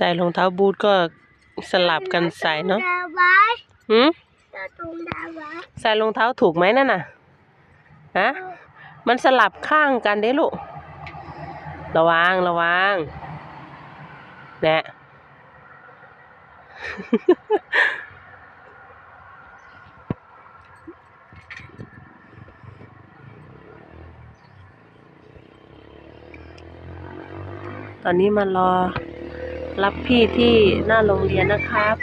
ส่รองเท้าบูทก็สลับกันใส่เนาะดาวไว้หืมจะตรงดาวไว้ใส่รองเท้าถูกไหมนั่นน่ะฮะมันสลับข้างกันเด้ลูกระวังระวังแนะตอนนี้มารอ รับพี่ที่หน้าโรงเรียนนะครับ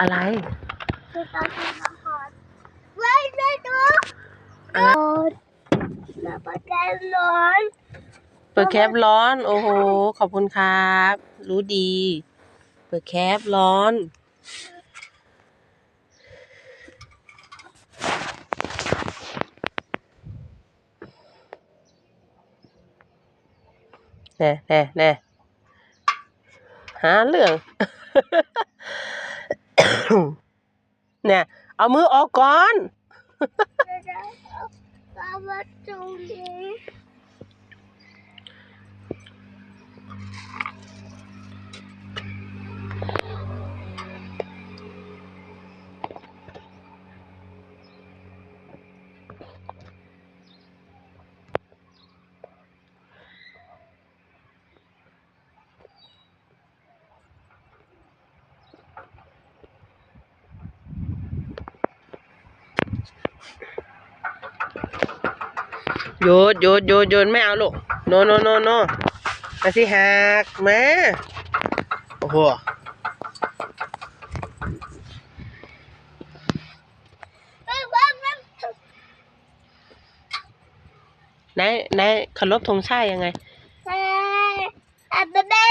อะไรจะต้องทำก่อไว้ไม่ดูอะไรมาประกันร้อนเปิดแคปร้อน โอ้โห ขอบคุณครับ รู้ดี เปิดแคปร้อน แน่แน่แน่หาเรื่องเนี่ยเอามือออกก่อนด้เอามาตรงนี้ โยนโยนโยนโยนไม่เอาลูกโนโนโนโนมาสิหักมาโอ้โหเอ้ยว่ามันไหนไหนเคารพธงชาติยังไงอ้ยอะเบเบ้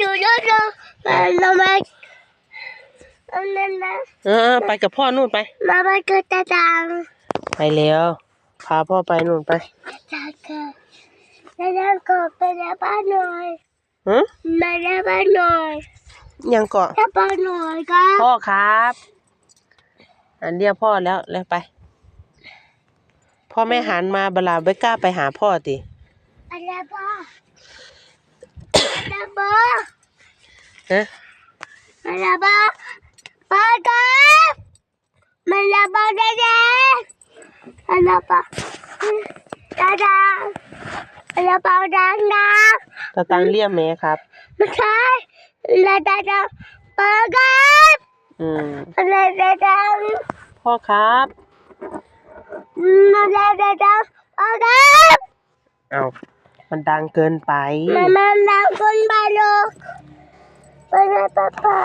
ดูดูดูมาลงมาเออไปกับพ่อนู่นไปมาไปก็จะดังไปแล้ว พาพ่อไปนู่นไปจะเกิดจะดังก็ไปในบ้านหน่อยฮะมาในบ้านหน่อยยังเกาะในบ้านหน่อยก็พ่อครับ อันเรียกพ่อแล้วแล้วไป พ่อไม่หันมาเวลาไม่กล้าไปหาพ่อติอะไรบ้าอะไรบ้าฮะอะไรบ้าบ้าครับอะไรบ้าได้ อะไรบ้าดังดังอะไรบ้าดังดังตาตังเรียกแม่ครับไม่ใช่อะไรดังดังบ้าครับอืมอะไรดังดังพ่อครับอะไรดังดังบ้าครับเอามันดังเกินไป มันมันดังคนบ้าลูกไปเลยป๊าป๊า